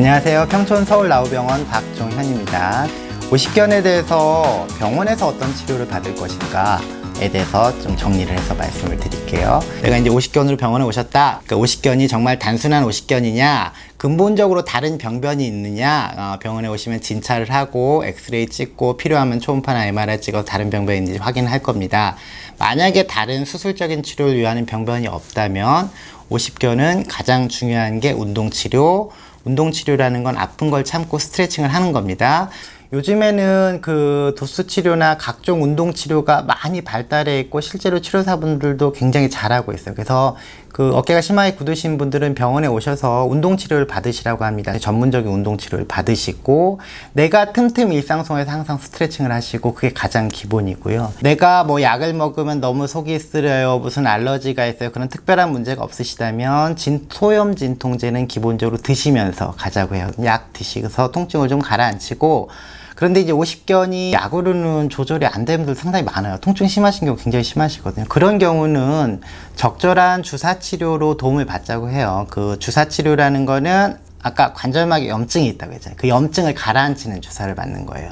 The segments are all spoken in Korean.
안녕하세요. 평촌 서울나우병원 박종현입니다. 오십견에 대해서 병원에서 어떤 치료를 받을 것인가 에 대해서 좀 정리를 해서 말씀을 드릴게요. 내가 이제 오십견으로 병원에 오셨다. 그 오십견이 정말 단순한 오십견이냐, 근본적으로 다른 병변이 있느냐, 어, 병원에 오시면 진찰을 하고 엑스레이 찍고 필요하면 초음파나 MRI 찍어 다른 병변이 있는지 확인할 겁니다. 만약에 다른 수술적인 치료를 위하는 병변이 없다면 오십견은 가장 중요한 게 운동치료, 운동치료라는 건 아픈 걸 참고 스트레칭을 하는 겁니다. 요즘에는 그 도수 치료나 각종 운동 치료가 많이 발달해 있고 실제로 치료사분들도 굉장히 잘하고 있어요. 그래서 그 어깨가 심하게 굳으신 분들은 병원에 오셔서 운동 치료를 받으시라고 합니다. 전문적인 운동 치료를 받으시고 내가 틈틈이 일상생활에서 항상 스트레칭을 하시고 그게 가장 기본이고요. 내가 뭐 약을 먹으면 너무 속이 쓰려요. 무슨 알러지가 있어요. 그런 특별한 문제가 없으시다면 진 소염 진통제는 기본적으로 드시면서 가자고 해요. 약 드시면서 통증을 좀 가라앉히고 그런데 이제 50견이 약으로는 조절이 안 되는 분들 상당히 많아요. 통증 심하신 경우 굉장히 심하시거든요. 그런 경우는 적절한 주사 치료로 도움을 받자고 해요. 그 주사 치료라는 거는 아까 관절막에 염증이 있다고 했잖아요. 그 염증을 가라앉히는 주사를 맞는 거예요.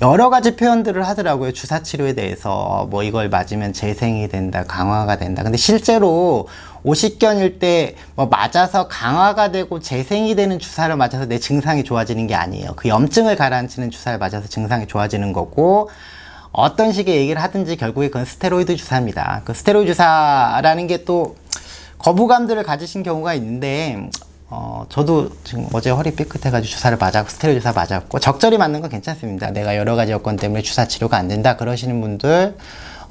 여러 가지 표현들을 하더라고요. 주사 치료에 대해서 뭐 이걸 맞으면 재생이 된다, 강화가 된다. 근데 실제로 50견일 때 뭐 맞아서 강화가 되고 재생이 되는 주사를 맞아서 내 증상이 좋아지는 게 아니에요. 그 염증을 가라앉히는 주사를 맞아서 증상이 좋아지는 거고 어떤 식의 얘기를 하든지 결국에 그건 스테로이드 주사입니다. 그 스테로이드 주사라는 게 또 거부감들을 가지신 경우가 있는데 어, 저도 지금 어제 허리 삐끗해가지고 주사를 맞았고, 스테로이드 주사 맞았고, 적절히 맞는 건 괜찮습니다. 내가 여러 가지 여건 때문에 주사 치료가 안 된다. 그러시는 분들,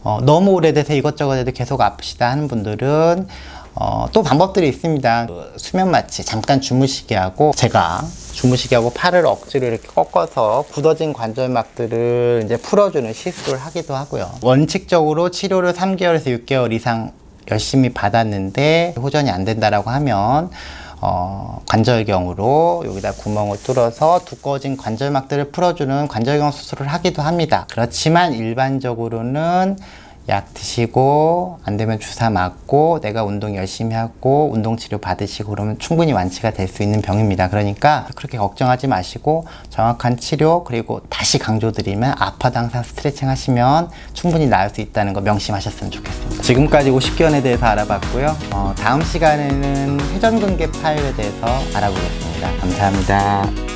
어, 너무 오래돼서 이것저것 해도 계속 아프시다 하는 분들은, 어, 또 방법들이 있습니다. 그 수면 마취, 잠깐 주무시게 하고, 제가 주무시게 하고 팔을 억지로 이렇게 꺾어서 굳어진 관절막들을 이제 풀어주는 시술을 하기도 하고요. 원칙적으로 치료를 3개월에서 6개월 이상 열심히 받았는데 호전이 안 된다라고 하면 어, 관절경으로 여기다 구멍을 뚫어서 두꺼워진 관절막들을 풀어주는 관절경 수술을 하기도 합니다. 그렇지만 일반적으로는 약 드시고 안 되면 주사 맞고 내가 운동 열심히 하고 운동 치료 받으시고 그러면 충분히 완치가 될 수 있는 병입니다. 그러니까 그렇게 걱정하지 마시고 정확한 치료 그리고 다시 강조드리면 아파도 항상 스트레칭 하시면 충분히 나을 수 있다는 거 명심하셨으면 좋겠습니다. 지금까지 50견에 대해서 알아봤고요. 어, 다음 시간에는 회전근개 파열에 대해서 알아보겠습니다. 감사합니다.